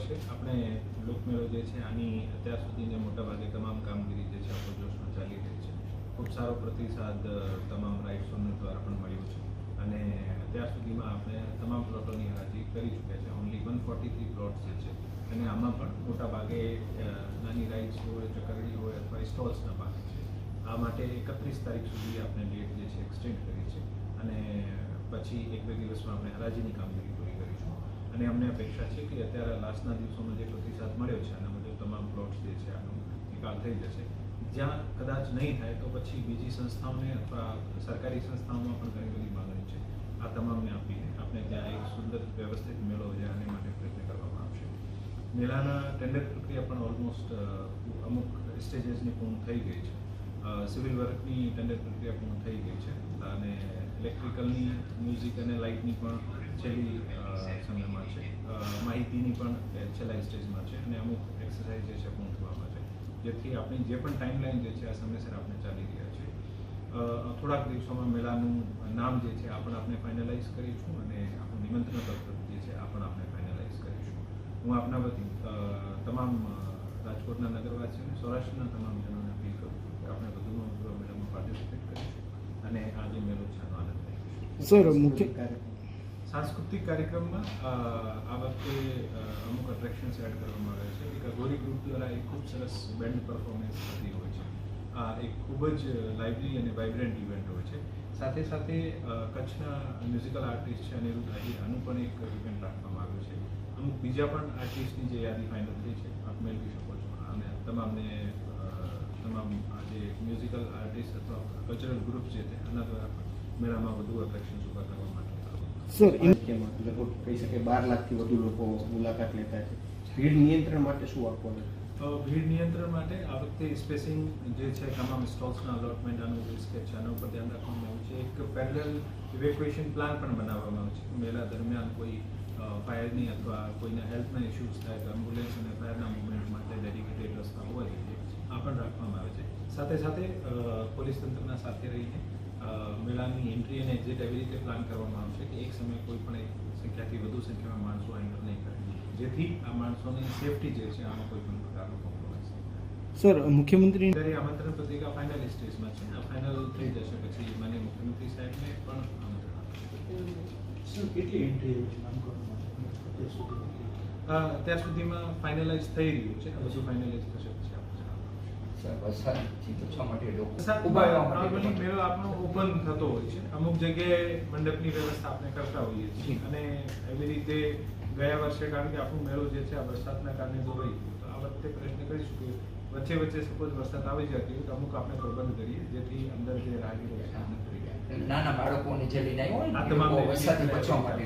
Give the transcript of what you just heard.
વર્ષે આપણે લોકમેળો જે છે, આની અત્યાર સુધીને મોટાભાગે તમામ કામગીરી જે છે આપણો જોશમાં ચાલી રહી છે. ખૂબ સારો પ્રતિસાદ તમામ રાઇટ્સોને દ્વારા પણ મળ્યો છે. અને અત્યાર સુધીમાં આપણે તમામ પ્લોટોની હરાજી કરી ચૂક્યા છે. Only one forty three plots જે છે, અને આમાં પણ મોટાભાગે નાની રાઇડ્સ હોય, ચકરડી હોય અથવા સ્ટોલ્સના ભાગે છે. આ માટે એકત્રીસ તારીખ સુધી આપણે ડેટ જે છે, એક્સટેન્ડ કરી છે. અને પછી એક બે દિવસમાં આપણે હરાજીની કામગીરી પૂરી અને અમને અપેક્ષા છે કે અત્યારે લાસ્ટના દિવસોમાં જે પ્રતિસાદ મળ્યો છે એના મુજબ તમામ પ્લોટ્સ જે છે, આનો નિકાલ થઈ જશે. જ્યાં કદાચ નહીં થાય, તો પછી બીજી સંસ્થાઓને અથવા સરકારી સંસ્થાઓમાં પણ ઘણી બધી માંગણી છે. આ તમામને આપીને આપણે ત્યાં એક સુંદર વ્યવસ્થિત મેળો છે, આને માટે પ્રયત્ન કરવામાં આવશે. મેળાના ટેન્ડર પ્રક્રિયા પણ ઓલમોસ્ટ અમુક સ્ટેજીસની પૂર્ણ થઈ ગઈ છે. સિવિલ વર્કની ટેન્ડર પ્રક્રિયા પૂર્ણ થઈ ગઈ છે. ઇલેક્ટ્રિકલની મ્યુઝિક અને લાઇટની પણ છેલ્લી સમયમાં છે. માહિતીની પણ છેલ્લા સ્ટેજમાં છે અને અમુક એક્સરસાઇઝ જે છે પૂર્ણ થવામાં છે. જેથી આપણી જે પણ ટાઈમલાઈન જે છે આ સમયસર આપણે ચાલી રહ્યા છે થોડાક દિવસોમાં મેળાનું નામ જે છે આ પણ આપણે ફાઇનલાઇઝ કરીશું અને આપણું નિમંત્રણ પત્ર જે છે આ પણ આપણે ફાઇનલાઇઝ કરીશું. હું આપના વતી તમામ રાજકોટના નગરવાસીઓને, સૌરાષ્ટ્રના તમામ જનોને અપીલ કરું છું કે આપણે વધુમાં વધુ મેળામાં પાર્ટિસિપેટ કરીશું અને આજે મેળો છે આનો આનંદ સર મુખ્ય સાંસ્કૃતિક કાર્યક્રમમાં આ વખતે અમુક અટ્રેક્શન્સ એડ કરવામાં આવ્યા છે. એક ગોરી ગ્રુપ દ્વારા એક ખૂબ સરસ બેન્ડ પરફોર્મન્સ થતી હોય છે. આ એક ખૂબ જ લાઇવલી અને વાઇબ્રન્ટ ઇવેન્ટ હોય છે. સાથે સાથે કચ્છના મ્યુઝિકલ આર્ટિસ્ટ છે અનિરુદ્ધ આહિર આનું પણ એક ઇવેન્ટ રાખવામાં આવ્યું છે. અમુક બીજા પણ આર્ટિસ્ટની જે યાદી ફાઇનલ થઈ છે, આપ મેળવી શકો છો. અને તમામને તમામ જે મ્યુઝિકલ આર્ટિસ્ટ અથવા કલ્ચરલ ગ્રુપ છે તે આના દ્વારા મેળામાં વધુ અટ્રેક્શન ઊભા કરવા માટે. સર લગભગ કહી શકે બાર લાખથી વધુ લોકો મુલાકાત લેતા છે. ભીડ નિયંત્રણ માટે શું આપવાનું? ભીડ નિયંત્રણ માટે આ વખતે સ્પેસિંગ જે છે તમામ સ્ટોલ્સના અલોટમેન્ટ આનું જે સ્કેચ છે આના ઉપર ધ્યાન રાખવામાં આવ્યું છે. એક પેરેલલ ઇવેક્યુએશન પ્લાન પણ બનાવવામાં આવ્યો છે. મેળા દરમિયાન કોઈ ફાયરની અથવા કોઈના હેલ્થના ઇશ્યુઝ થાય તો એમ્બ્યુલન્સ અને ફાયરના મુવમેન્ટ માટે ડેડિકેટેડ રસ્તા હોવા જોઈએ. આ પણ રાખવામાં આવે છે. સાથે સાથે અ, પોલીસ તંત્રના સાથે રહીને મેળાની એન્ટ્રી અને એક્ઝિટ એવી રીતે પ્લાન કરવામાં આવશે કે એક સમયે કોઈ પણ એક સંખ્યાથી વધુ સંખ્યામાં માણસો એન્ટર નહીં કરે જેથી આ માણસોની સેફટી જે છે આમાં કોઈ પણ પ્રકારનો કોમ્પ્રોમાઇઝ સર મુખ્યમંત્રી અત્યારે આમંત્રણ પત્રિકા ફાઇનલ સ્ટેજમાં છે. આ ફાઇનલ થઈ જશે પછી માન્ય મુખ્યમંત્રી સાહેબને પણ આમંત્રણ આપશે સર કેટલી એન્ટ્રી છે? નામકરણ અત્યાર સુધીમાં ફાઇનલાઇઝ થઈ રહ્યું છે. બધું ફાઇનલાઇઝ થશે પછી. વરસાદથી બચવા માટે લોકો ઊભા રહેવા normally માટે મેળો આપણો ઓપન થતો હોય છે. અમુક જગ્યાએ મંડપની વ્યવસ્થા આપણે કરતા હોઈએ છીએ. અને એવી રીતે ગયા વર્ષે કારણ કે આપણો મેળો જે છે આ વરસાદના કારણે તો આ વખતે પ્રયત્ન કરીશું કે વચ્ચે વચ્ચે સપોઝ વરસાદ આવી જતી હોય તો અમુક આપણે પ્રબંધ કરીએ જેથી અંદર જે રાહગીરો છે આનંદ કરી જાય. નાના બાળકોને જે હોય ને વરસાદથી બચવા માટે